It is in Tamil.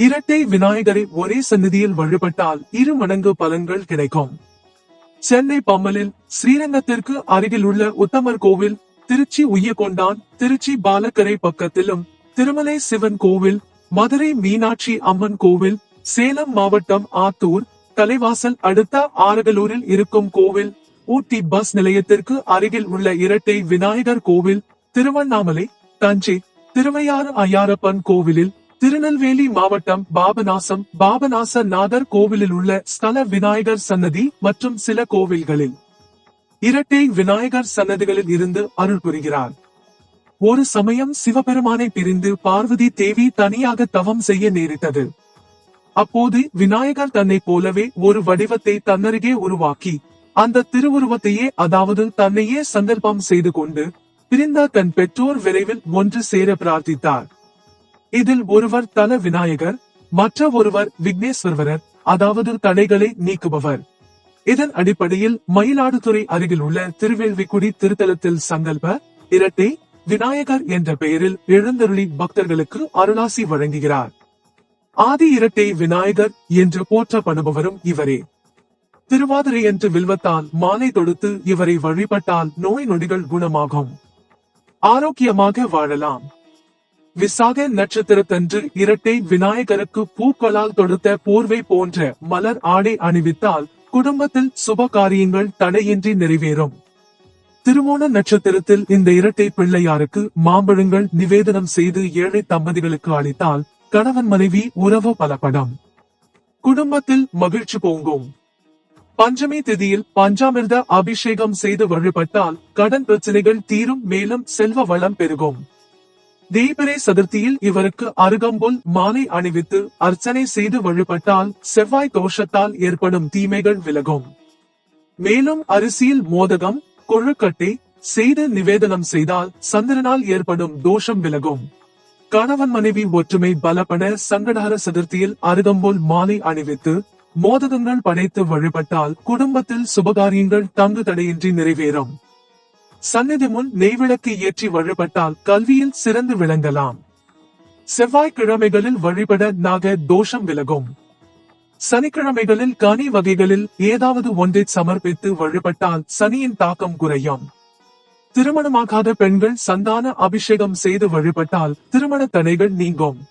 இரட்டை விநாயகரை ஒரே சந்நிதியில் வழிபட்டால் இரு மடங்கு பலன்கள் கிடைக்கும். சென்னை பம்மலில் ஸ்ரீரங்கத்திற்கு அருகில் உள்ள உத்தமர் கோவில் திருச்சி உய்யகொண்டான் திருச்சி பாலக்கரை பக்கத்திலும் திருமலை சிவன் கோவில் மதுரை மீனாட்சி அம்மன் கோவில் சேலம் மாவட்டம் ஆத்தூர் தலைவாசல் அடுத்த ஆரகலூரில் இருக்கும் கோவில் ஊட்டி பஸ் நிலையத்திற்கு அருகில் உள்ள இரட்டை விநாயகர் கோவில் திருவண்ணாமலை தஞ்சை திருவையாறு ஐயாரப்பன் கோவிலில் திருநெல்வேலி மாவட்டம் பாபநாசம் பாபநாச நாதர் கோவிலில் உள்ள ஸ்தல விநாயகர் சன்னதி மற்றும் சில கோவில்களில். இரட்டை விநாயகர் சன்னதிகளில் இருந்து அருள் புரிகிறார். ஒரு சமயம் சிவபெருமானை பிரிந்து பார்வதி தேவி தனியாக தவம் செய்ய நேரிட்டது. அப்போது விநாயகர் தன்னைப் போலவே ஒரு வடிவத்தை தன்னருகே உருவாக்கி அந்த திருவுருவத்தையே அதாவது தன்னையே சந்தர்ப்பம் செய்து கொண்டு பிரிந்த தன் பெற்றோர் விரைவில் ஒன்று சேர பிரார்த்தித்தார். இதில் ஒருவர் தல விநாயகர் மற்ற ஒருவர் விக்னேஸ்வரர் அதாவது தடைகளை நீக்குபவர். இதன் அடிப்படையில் மயிலாடுதுறை அருகில் உள்ள திருவேள்விக்குடி திருத்தலத்தில் சங்கல்ப இரட்டை விநாயகர் என்ற பெயரில் எழுந்தருளி பக்தர்களுக்கு அருளாசி வழங்குகிறார். ஆதி இரட்டை விநாயகர் என்று போற்றப்படுபவரும் இவரே. திருவாதிரை என்று வில்வத்தால் மாலை தொடுத்து இவரை வழிபட்டால் நோய் நொடிகள் குணமாகும். ஆரோக்கியமாக வாழலாம். விசாக நட்சத்திரத்தன்று இரட்டை விநாயகருக்கு பூக்களால் தொடுத்த போர்வை போன்ற மலர் ஆடை அணிவித்தால் குடும்பத்தில் சுப காரியங்கள் தடையின்றி நிறைவேறும். திருமோண நட்சத்திரத்தில் இந்த இரட்டை பிள்ளையாருக்கு மாம்பழங்கள் நிவேதனம் செய்து ஏழை தம்பதிகளுக்கு அளித்தால் கணவன் மனைவி உறவு பலப்படும். குடும்பத்தில் மகிழ்ச்சி பொங்கும். பஞ்சமி திதியில் பஞ்சாமிர்த அபிஷேகம் செய்து வழிபட்டால் கடன் பிரச்சனைகள் தீரும் மேலும் செல்வ வளம் பெருகும். தீபனை சதுர்த்தியில் இவருக்கு அருகம்புல் மாலை அணிவித்து அர்ச்சனை செய்து வழிபட்டால் செவ்வாய் தோஷத்தால் ஏற்படும் தீமைகள் விலகும். மேலும் அரிசியில் மோதகம் கொழுக்கட்டை செய்து நிவேதனம் செய்தால் சந்திரனால் ஏற்படும் தோஷம் விலகும். கணவன் மனைவி ஒற்றுமை பலப்பட சங்கடஹர சதுர்த்தியில் அருகம்போல் மாலை அணிவித்து மோதகங்கள் படைத்து வழிபட்டால் குடும்பத்தில் சுபகாரியங்கள் தங்கு தடையின்றி நிறைவேறும். சந்நிதி முன் நெய்விளக்கு ஏற்றி வழிபட்டால் கல்வியில் சிறந்து விளங்கலாம். செவ்வாய்க்கிழமைகளில் வழிபட நாக தோஷம் விலகும். சனிக்கிழமைகளில் கனி வகைகளில் ஏதாவது ஒன்றை சமர்ப்பித்து வழிபட்டால் சனியின் தாக்கம் குறையும். திருமணமாகாத பெண்கள் சந்தான அபிஷேகம் செய்து வழிபட்டால் திருமண தடைகள் நீங்கும்.